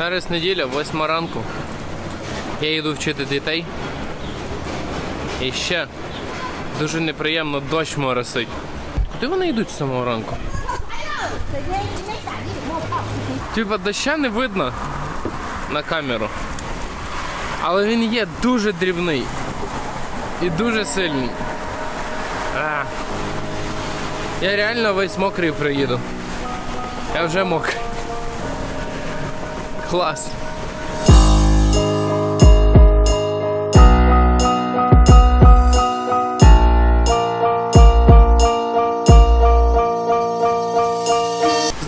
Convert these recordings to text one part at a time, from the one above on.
Зараз неділя, восьма ранку. Я йду вчити дітей. І ще дуже неприємно дощ моросить. Куди вони йдуть з самого ранку? Типа доща не видно на камеру. Але він є дуже дрібний і дуже сильний. А. Я реально весь мокрий приїду. Я вже мокрий. Клас.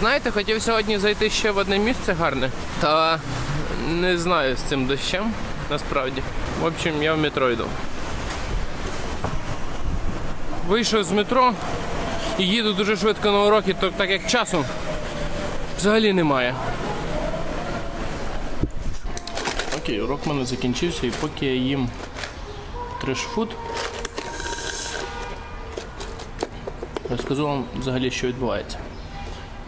Знаєте, хотів сьогодні зайти ще в одне місце гарне, та не знаю з цим дощем насправді. В общем, я в метро йду. Вийшов з метро і їду дуже швидко на уроки, так як часу взагалі немає. Окей, урок в мене закінчився і поки я їм трешфуд, розкажу вам взагалі, що відбувається.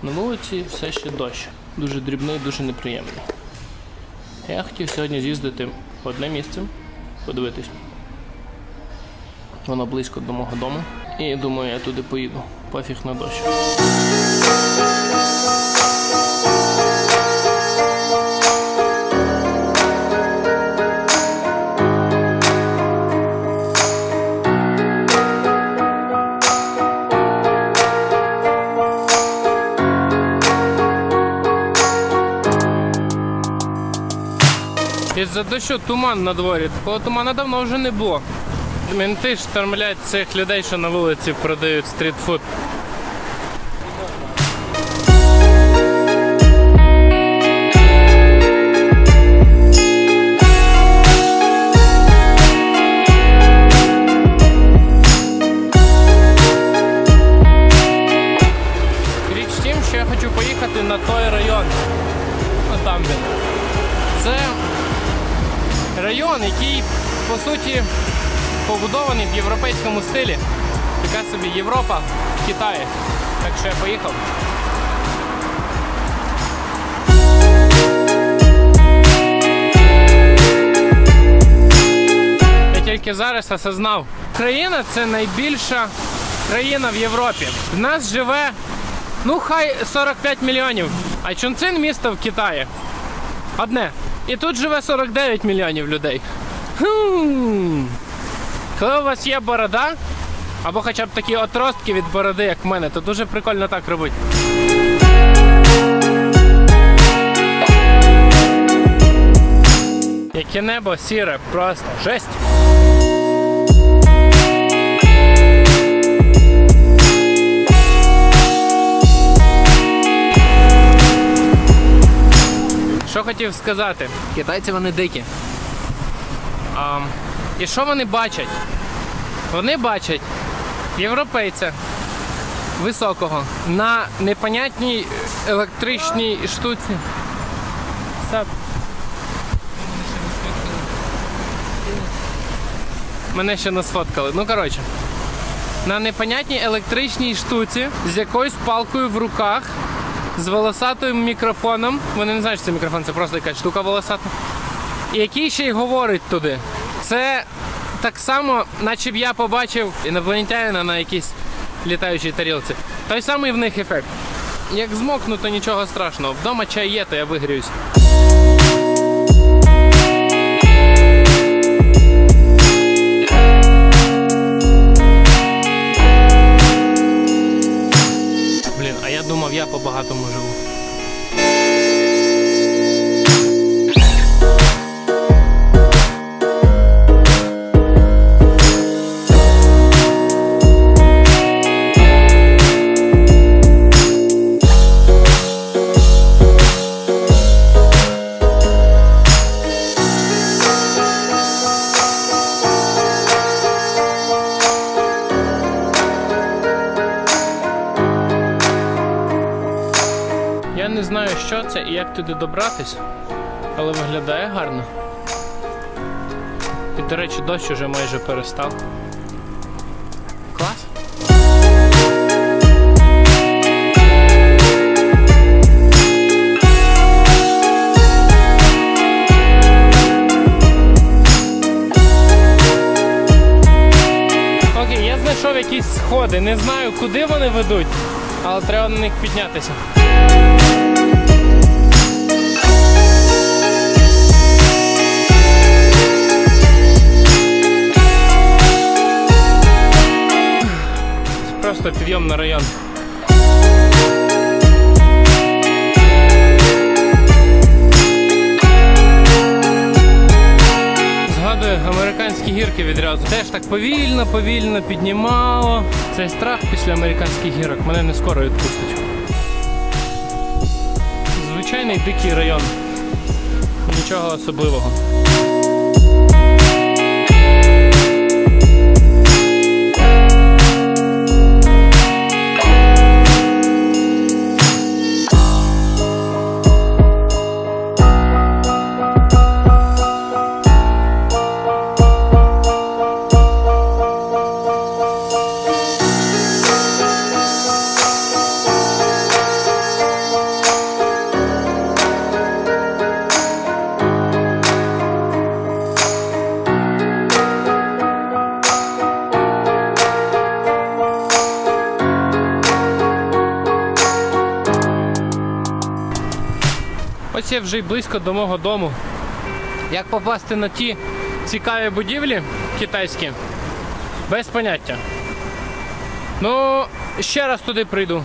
На вулиці все ще дощ. Дуже дрібний, дуже неприємний. Я хотів сьогодні з'їздити в одне місце, подивитись. Воно близько до мого дому. І думаю, я туди поїду. Пофіг на дощ. Із-за дощу туман на дворі. Такого туману давно вже не було. Менти штормлять цих людей, що на вулиці продають стрітфуд. На той район, який по суті побудований в європейському стилі. Така собі Європа в Китаї. Так що я поїхав. Я тільки зараз осознав. Україна це найбільша країна в Європі. В нас живе, ну хай 45 мільйонів. А Чунцин місто в Китаї. Одне. І тут живе 49 мільйонів людей. Хм. Коли у вас є борода, або хоча б такі отростки від бороди, як в мене, то дуже прикольно так робити. Яке небо сіре, просто жесть. Хотів сказати? Китайці вони дикі. А, і що вони бачать? Вони бачать європейця високого на непонятній електричній штуці. Сап. Мене ще не сфоткали. Ну, коротше. На непонятній електричній штуці з якоюсь палкою в руках, з волосатим мікрофоном. Вони не знають, що це мікрофон, це просто якась штука волосата. Який ще й говорить туди. Це так само, наче б я побачив інопланетянина на якійсь літаючій тарілці. Той самий в них ефект. Як змокну, то нічого страшного. Вдома чай є, то я вигріюсь. не знаю, що це і як туди добратись, але виглядає гарно. І, до речі, дощ уже майже перестав. Клас! Окей, я знайшов якісь сходи, не знаю, куди вони ведуть але треба на них піднятися. Просто підйом на район. Американські гірки відразу. Теж так повільно, повільно піднімало. Цей страх після американських гірок мене не скоро відпустить. Звичайний дикий район. Нічого особливого. Ось я вже й близько до мого дому. Як попасти на ті цікаві будівлі китайські? Без поняття. Ну, ще раз туди прийду.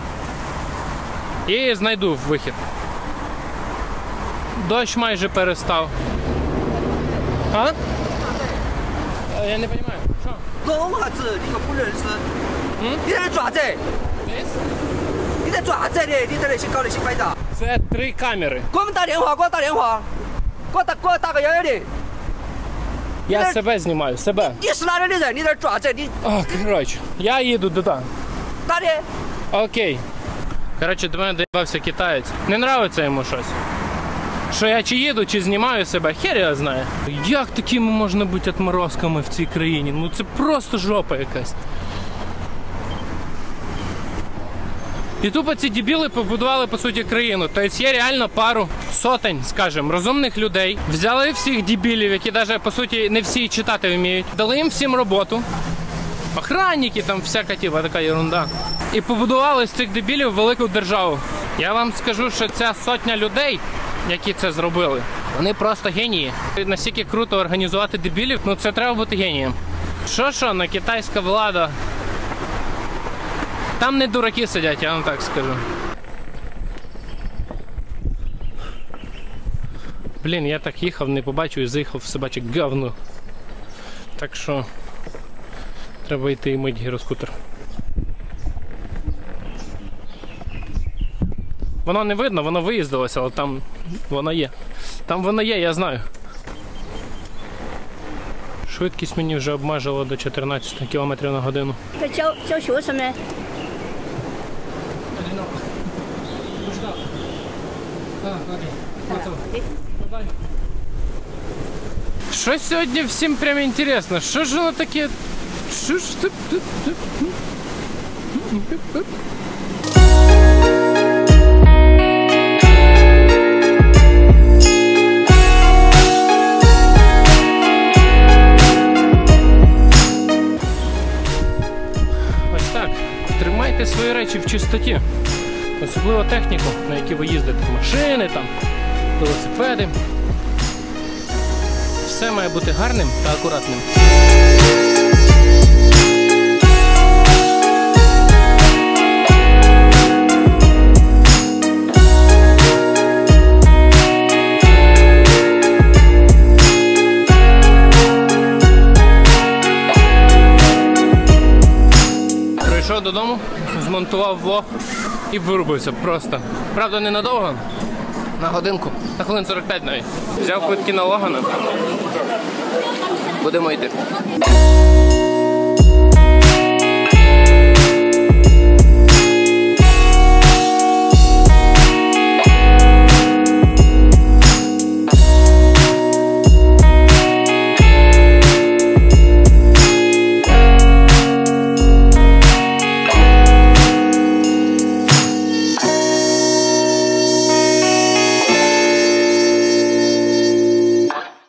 І знайду вихід. Дощ майже перестав. А? Е, Я не розумію. Що? 狗娃子，你可不认识？嗯你在那爪子？你在爪子呢？你在那些搞那些摆的？ це три камери. Кому та лінга, кому та лінга? Кому та, кому та, кому та, я себе знімаю, себе. А, коротше, я їду туди. Окей. Коротше, до мене доїбався китаєць. Не нравиться йому щось. Що я чи їду, чи знімаю себе, хер я знаю. Як такими можна бути отморозками в цій країні? Ну це просто жопа якась. І тупо ці дебіли побудували по суті країну. Тобто є реально пару сотень, скажімо, розумних людей. Взяли всіх дебілів, які навіть по суті не всі читати вміють, дали їм всім роботу. Охранники, там всяка типа така ерунда. І побудували з цих дебілів велику державу. Я вам скажу, що ця сотня людей, які це зробили, вони просто генії. Настільки круто організувати дебілів, ну це треба бути генієм. Що що, на китайська влада. Там не дураки сидять, я вам так скажу. Блін, я так їхав, не побачив і заїхав в собаче говно. Так що треба йти і мити гіроскутер. Воно не видно, воно виїздилося, але там воно є. Там воно є, я знаю. Швидкість мені вже обмежила до 14 км на годину. Це, це, це, Що сьогодні всім прям інтересно? Що ж воно таке? Що ж ти? Ось так. Тримайте свої речі в чистоті. Особливо техніку, на якій ви їздите. Машини, там, велосипеди. Все має бути гарним та акуратним. Прийшов додому, змонтував влог і вирубився просто. Правда, ненадовго. На годинку, на хвилин 45 навіть. Взяв квитки на Логана. Будемо йти.